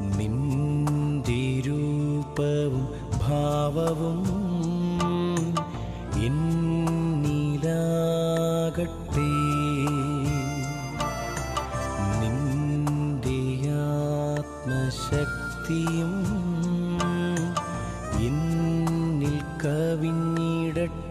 നിന്റെ രൂപവും ഭാവവും എന്നിലാകട്ടെ. നിന്ദിയാത്മശക്തിയും എന്നിൽ കവിഞ്ഞിടട്ടെ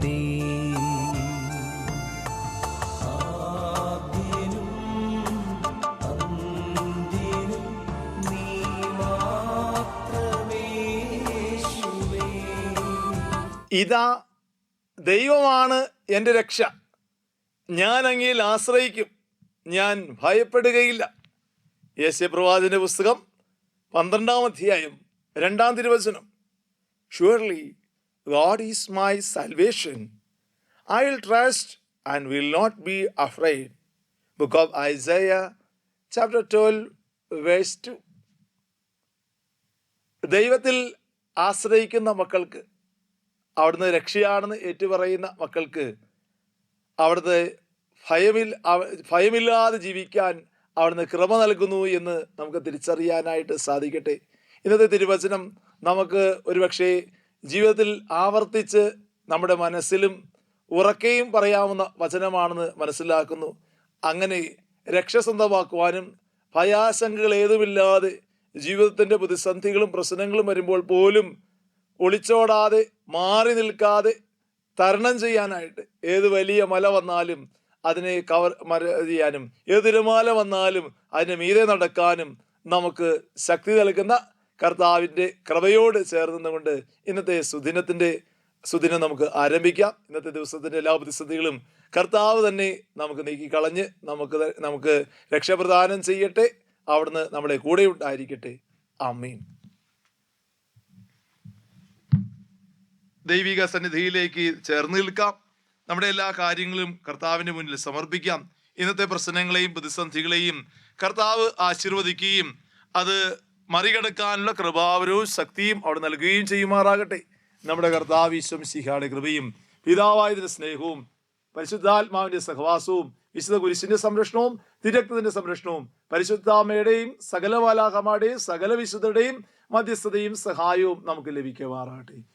ഇതാ ദൈവമാണ് എന്റെ രക്ഷ. ഞാൻ അങ്ങയിൽ ആശ്രയിക്കും. ഞാൻ ഭയപ്പെടുകയില്ല. യേശു പ്രവാചന്റെ പുസ്തകം പന്ത്രണ്ടാം അധ്യായം രണ്ടാം തിരുവചനം. Surely God is my salvation I will trust and will not be afraid book of Isaiah chapter twelve two ദൈവത്തിൽ ആശ്രയിക്കുന്ന മക്കൾക്ക് അവിടുന്ന് രക്ഷയാണെന്ന് ഏറ്റുപറയുന്ന മക്കൾക്ക് അവിടുത്തെ ഭയമിൽ ഭയമില്ലാതെ ജീവിക്കാൻ അവിടുന്ന് കൃപ നൽകുന്നു എന്ന് നമുക്ക് തിരിച്ചറിയാനായിട്ട് സാധിക്കട്ടെ. ഇന്നത്തെ തിരുവചനം നമുക്ക് ഒരുപക്ഷെ ജീവിതത്തിൽ ആവർത്തിച്ച് നമ്മുടെ മനസ്സിലും ഉറക്കെയും പറയാവുന്ന വചനമാണെന്ന് മനസ്സിലാക്കുന്നു. അങ്ങനെ രക്ഷ സ്വന്തമാക്കുവാനും ഭയാശങ്കകൾ ഏതുമില്ലാതെ ജീവിതത്തിന്റെ പ്രതിസന്ധികളും പ്രശ്നങ്ങളും വരുമ്പോൾ പോലും ഒളിച്ചോടാതെ മാറി നിൽക്കാതെ തരണം ചെയ്യാനായിട്ട് ഏത് വലിയ മല വന്നാലും അതിനെ കവർ മര ചെയ്യാനും ഏത് തിരമാല വന്നാലും അതിനെ മീതെ നടക്കാനും നമുക്ക് ശക്തി നൽകുന്ന കർത്താവിന്റെ കൃപയോട് ചേർന്നുകൊണ്ട് ഇന്നത്തെ സുദിനത്തിന്റെ സുദിനം നമുക്ക് ആരംഭിക്കാം. ഇന്നത്തെ ദിവസത്തിന്റെ എല്ലാ പ്രതിസന്ധികളും കർത്താവ് തന്നെ നമുക്ക് നീക്കിക്കളഞ്ഞ് നമുക്ക് നമുക്ക് രക്ഷപ്രദാനം ചെയ്യട്ടെ. അവിടുന്ന് നമ്മുടെ കൂടെ ഉണ്ടായിരിക്കട്ടെ. അമ്മീൻ ദൈവിക സന്നിധിയിലേക്ക് ചേർന്ന് നിൽക്കാം. നമ്മുടെ എല്ലാ കാര്യങ്ങളും കർത്താവിന്റെ മുന്നിൽ സമർപ്പിക്കാം. ഇന്നത്തെ പ്രശ്നങ്ങളെയും പ്രതിസന്ധികളെയും കർത്താവ് ആശീർവദിക്കുകയും അത് മറികടക്കാനുള്ള കൃപാവരവും ശക്തിയും അവിടെ നൽകുകയും ചെയ്യുമാറാകട്ടെ. നമ്മുടെ കർത്താവ് ഈശ്വം ശിഹാടെ കൃപയും പിതാവായതിന്റെ സ്നേഹവും പരിശുദ്ധാത്മാവിന്റെ സഹവാസവും വിശുദ്ധ കുരിശിന്റെ സംരക്ഷണവും തിരക്തത്തിന്റെ സംരക്ഷണവും പരിശുദ്ധാമ്മയുടെയും സകല വാലാഹമാരുടെയും സകല വിശുദ്ധരുടെയും മധ്യസ്ഥതയും സഹായവും നമുക്ക് ലഭിക്കുമാറാകട്ടെ.